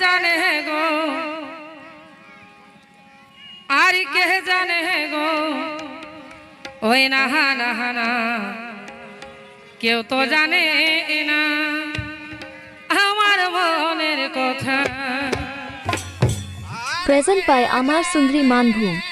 জানে গো? আর কে জানে গো? ওই না নাহা হানা কেউ তো জানে না। আমার মনের কথা। Present by Amar Sundri Manbhum.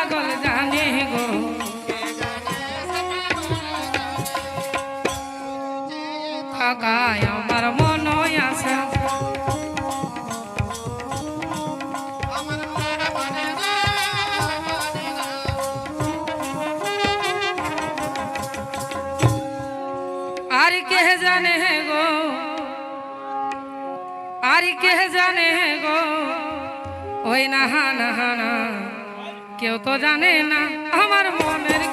থাকায় আমার মনে আছে আর কে জানে গো আর কে জানে গো ওই না হানা হানা কেউ তো জানে না আমার মনের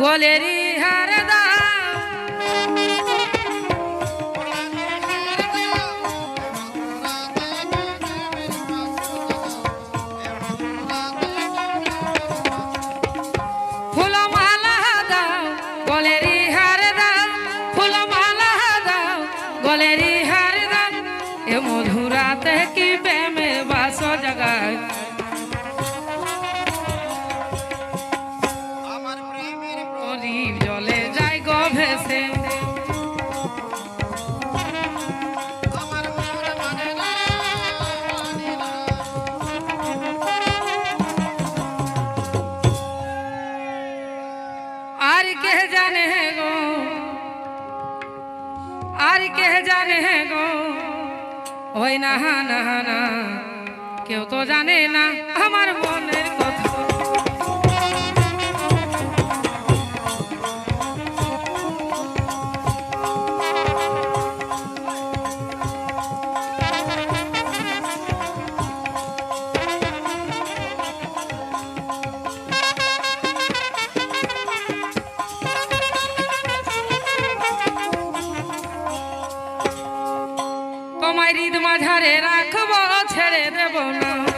গলেরি হার দা ফুল মালা দা গলেরি হার দা ফুল এ মধুরাতে কি প্রেমের আর কে জানে গো? ওই না কেউ তো জানে না আমার মনের হৃদ মাঝারে রাখব ছেড়ে দেব না।